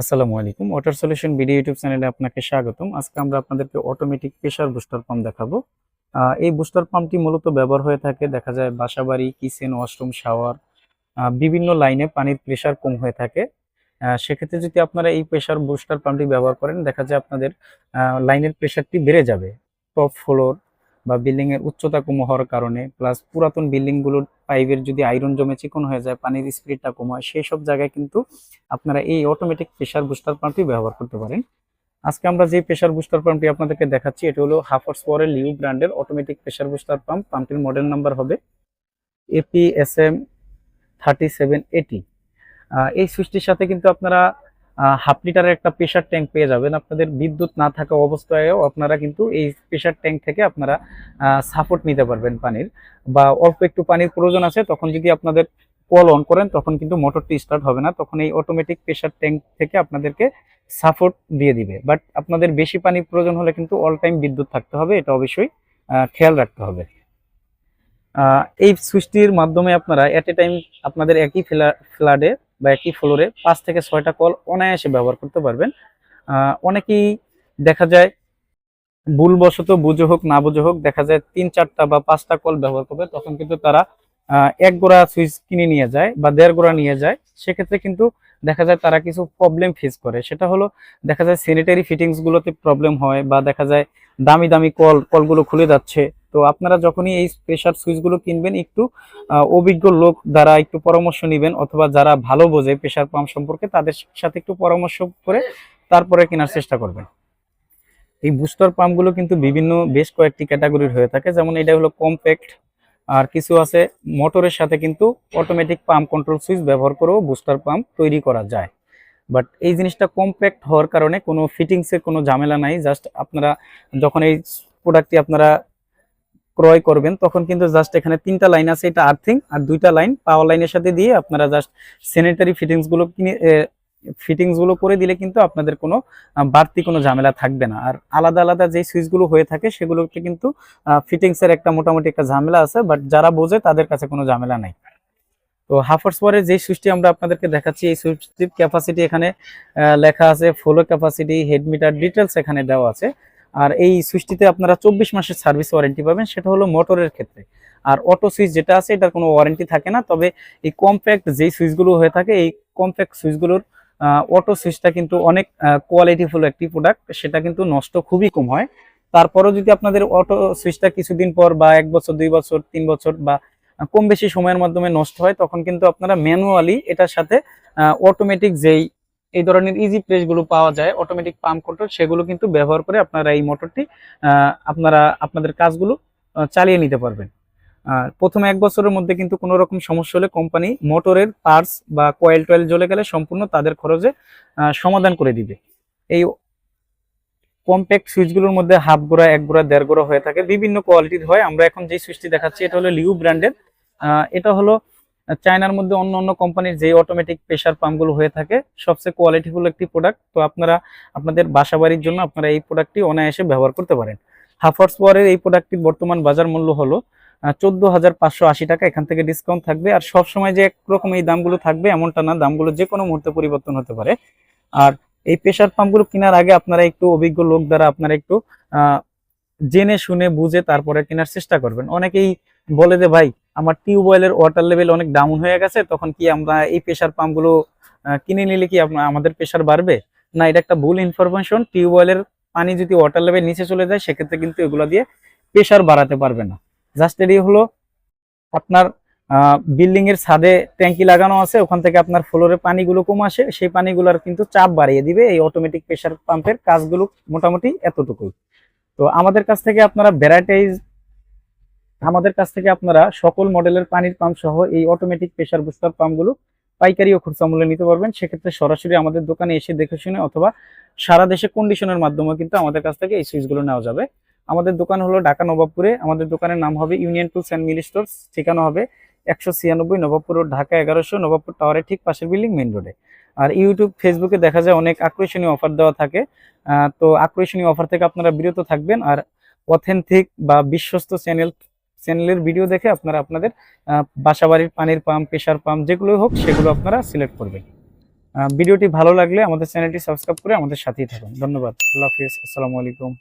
আসসালামু আলাইকুম। Water solution video YouTube চ্যানেলে আপনাকে স্বাগতম। আজকে আমরা আপনাদেরকে অটোমেটিক প্রেসার বুস্টার পাম্প দেখাবো। এই বুস্টার পাম্পটি মূলত ব্যবহার হয়ে থাকে, দেখা যায় বাসাবাড়ি কিচেন ওয়াশরুম শাওয়ার বিভিন্ন লাইনে পানির প্রেসার কম হয়ে থাকে। সেক্ষেত্রে যদি আপনারা এই প্রেসার বুস্টার পাম্পটি ব্যবহার করেন, দেখা যায় আপনাদের লাইনের প্রেসারটি বেড়ে যাবে। টপ ফ্লোর বা বিল্ডিং এর উচ্চতা কম হওয়ার কারণে প্লাস পুরাতন বিল্ডিংগুলোর পাইপের যদি আয়রন জমে চিকন হয়ে যায়, পানির স্পিডটা কম হয় সেই সব জায়গায় কিন্তু আপনারা এই অটোমেটিক প্রেসার বুস্টার পাম্পটি ব্যবহার করতে পারেন। আজকে আমরা যে প্রেসার বুস্টার পাম্পটি আপনাদেরকে দেখাচ্ছি, এটি হলো হাফার্স পরের লিউ ব্র্যান্ডের অটোমেটিক প্রেসার বুস্টার পাম্প পাম্পটির মডেল নাম্বার হবে AP S M thirty seven এটি এই সুইচটির সাথে কিন্তু আপনারা হাফ লিটারের একটা প্রেশার ট্যাঙ্ক পেয়ে যাবেন। আপনাদের বিদ্যুৎ না থাকা অবস্থায়ও আপনারা কিন্তু এই প্রেশার ট্যাঙ্ক থেকে আপনারা সাপোর্ট নিতে পারবেন পানির বা অল্প একটু পানির প্রয়োজন আছে, তখন যদি আপনাদের কল অন করেন, তখন কিন্তু মোটরটি স্টার্ট হবে না। তখন এই অটোমেটিক প্রেশার ট্যাঙ্ক থেকে আপনাদেরকে সাপোর্ট দিয়ে দিবে। বাট আপনাদের বেশি পানি প্রয়োজন হলে কিন্তু অল টাইম বিদ্যুৎ থাকতে হবে, এটা অবশ্যই খেয়াল রাখতে হবে। এই সুইচটির মাধ্যমে আপনারা অ্যাট এ টাইম আপনাদের একই ফ্ল্যাডে বা একই ফ্লোরে পাঁচ থেকে ছয়টা কল অনায়াসে ব্যবহার করতে পারবেন। অনেকেই দেখা যায় ভুলবশত বুঝে হোক, না বুঝে হোক, দেখা যায় তিন চারটা বা পাঁচটা কল ব্যবহার করবে, তখন কিন্তু তারা এক গোড়া সুইচ কিনে নিয়ে যায় বা দেড় গোড়া নিয়ে যায়। সেক্ষেত্রে কিন্তু দেখা যায় তারা কিছু প্রবলেম ফেস করে। সেটা হলো, দেখা যায় স্যানিটারি ফিটিংসগুলোতে প্রবলেম হয় বা দেখা যায় দামি দামি কল, কলগুলো খুলে যাচ্ছে। তো আপনারা যখনই এই প্রেশার সুইচগুলো কিনবেন, একটু অভিজ্ঞ লোক দ্বারা একটু পরামর্শ নেবেন অথবা যারা ভালো বোঝে প্রেশার পাম্প সম্পর্কে তাদের সাথে একটু পরামর্শ করে তারপরে কেনার চেষ্টা করবেন। এই বুস্টার পাম্পগুলো কিন্তু বিভিন্ন বেশ কয়েকটি ক্যাটাগরির হয়ে থাকে, যেমন এটা হলো কম্প্যাক্ট আর কিছু আছে মোটরের সাথে কিন্তু অটোমেটিক পাম্প কন্ট্রোল সুইচ ব্যবহার করেও বুস্টার পাম্প তৈরি করা যায়। বাট এই জিনিসটা কম্প্যাক্ট হওয়ার কারণে কোনো ফিটিংসের কোনো ঝামেলা নাই জাস্ট আপনারা যখন এই প্রোডাক্টটি আপনারা ক্রয় করবেন, তখন কিন্তু জাস্ট এখানে তিনটা লাইন আছে, এটা আর্থিং আর দুইটা লাইন পাওয়ার লাইনের সাথে দিয়ে আপনারা জাস্ট স্যানিটারি ফিটিংসগুলো কিনে ফিটিংসগুলো করে দিলে কিন্তু আপনাদের কোনো বাড়তি কোনো ঝামেলা থাকবে না। আর আলাদা আলাদা যে সুইচগুলো হয়ে থাকে সেগুলোকে কিন্তু ফিটিংস এর একটা মোটামুটি একটা ঝামেলা আছে বাট যারা বোঝে তাদের কাছে কোনো ঝামেলা নাই। তো হাফার্স পরে যে সুইচটি আমরা আপনাদেরকে দেখাচ্ছি, এই সুইচটির ক্যাপাসিটি এখানে লেখা আছে flow capacity head meter details এখানে দেওয়া আছে। আর এই সুইচটিতে আপনারা চব্বিশ মাসের সার্ভিস ওয়ারেন্টি পাবেন, সেটা হলো মোটরের ক্ষেত্রে। আর অটো সুইচ যেটা আছে, এটার কোনো ওয়ারেন্টি থাকে না, তবে এই কম্প্যাক্ট যেই সুইচগুলো হয়ে থাকে, এই কম্প্যাক্ট সুইচগুলোর অটো সুইচটা কিন্তু অনেক কোয়ালিটিফুল একটি প্রোডাক্ট সেটা কিন্তু নষ্ট খুবই কম হয়। তারপরেও যদি আপনাদের অটো সুইচটা কিছুদিন পর বা এক বছর, দুই বছর, তিন বছর বা কম বেশি সময়ের মাধ্যমে নষ্ট হয়, তখন কিন্তু আপনারা ম্যানুয়ালি এটার সাথে অটোমেটিক যেই এই ধরনের ইজি প্রেসগুলো পাওয়া যায় অটোমেটিক পাম্প কন্ট্রোল সেগুলো কিন্তু ব্যবহার করে আপনারা এই মোটরটি আপনারা, আপনাদের কাজগুলো চালিয়ে নিতে পারবেন। আর প্রথম এক বছরের মধ্যে কিন্তু কোনো রকম সমস্যা হলে কোম্পানি মোটরের পার্টস বা কয়েল টয়েল জ্বলে গেলে সম্পূর্ণ তাদের খরচে সমাধান করে দিবে। এই কম্প্যাক্ট সুইচগুলোর মধ্যে হাফ গোড়া, এক গোড়া, দেড় গোড়া হয়ে থাকে। বিভিন্ন কোয়ালিটির হয়। আমরা এখন যে সুইচটি দেখাচ্ছি, এটা হলো লিউ ব্র্যান্ডের এটা হলো চায়নার মধ্যে অন্য অন্য কোম্পানির যে অটোমেটিক প্রেসার পাম্পগুলো হয়ে থাকে, সবচেয়ে কোয়ালিটি কোয়ালিটিফুল একটি প্রোডাক্ট তো আপনারা, আপনাদের বাসা বাড়ির জন্য আপনারা এই প্রোডাক্টটি অনায়াসে ব্যবহার করতে পারেন। হাফার্স পাওয়ারের এই প্রোডাক্টটির বর্তমান বাজার মূল্য হলো চোদ্দ হাজার পাঁচশো আশি টাকা। এখান থেকে ডিসকাউন্ট থাকবে। আর সব সময় যে একরকম এই দামগুলো থাকবে, এমনটা না। দামগুলো যে কোনো মুহূর্তে পরিবর্তন হতে পারে। আর এই প্রেসার পাম্পগুলো কেনার আগে আপনারা একটু অভিজ্ঞ লোক দ্বারা আপনারা একটু জেনে শুনে বুঝে তারপরে কেনার চেষ্টা করবেন। অনেকেই বলে যে, ভাই আমার টিউবওয়েলের ওয়াটার লেভেল অনেক ডাউন হয়ে গেছে, তখন কি আমরা এই প্রেসার পাম্পগুলো কিনে নিলে কি আমাদের প্রেসার বাড়বে? না, এটা একটা ভুল ইনফরমেশন টিউবওয়েলের পানি যদি ওয়াটার লেভেল নিচে চলে যায়, সেক্ষেত্রে কিন্তু এগুলো দিয়ে প্রেসার বাড়াতে পারবে না। জাস্ট এটি হলো আপনার বিল্ডিং এর ছাদে ট্যাঙ্কি লাগানো আছে, ওখান থেকে আপনার ফ্লোরে পানিগুলো কম আসে, সেই পানিগুলোর কিন্তু চাপ বাড়িয়ে দিবে, এই অটোমেটিক প্রেসার পাম্পের কাজগুলো মোটামুটি এতটুকুই। তো আমাদের কাছ থেকে আপনারা ভ্যারাইটাইজ আমাদের কাছ থেকে আপনারা সকল মডেলের পানির পাম্প সহ এই অটোমেটিক প্রেসার বুস্টার পাম্পগুলো পাইকারি ও খুচরা মূল্যে নিতে পারবেন। সেক্ষেত্রে সরাসরি আমাদের দোকানে এসে দেখে শুনে অথবা সারা দেশে কন্ডিশনের মাধ্যমে কিন্তু আমাদের কাছ থেকে এই সুইচগুলো নেওয়া যাবে। আমাদের দোকান হলো ঢাকা নবাবপুরে। আমাদের দোকানের নাম হবে union tools and mill stores ঠিকানা হবে একশো ছিয়ানব্বই নবাবপুর ঢাকা এগারোশো নবাবপুর টাওয়ারের ঠিক পাশের বিল্ডিং মেইন রোডে আর ইউটিউব ফেসবুকে দেখা যায় অনেক আকর্ষণীয় অফার দেওয়া থাকে। তো আকর্ষণীয় অফার থেকে আপনারা বিরত থাকবেন। আর অথেন্টিক বা বিশ্বস্ত চ্যানেল চ্যানেলের ভিডিও দেখে আপনারা আপনাদের বাসাবাড়ির পানির পাম্প প্রেশার পাম্প যেগুলো হোক, সেগুলো আপনারা সিলেক্ট করবেন। ভিডিওটি ভালো লাগলে আমাদের চ্যানেলটি সাবস্ক্রাইব করে আমাদের সাথেই থাকুন। ধন্যবাদ। আল্লাহ হাফিজ। আসসালামু আলাইকুম।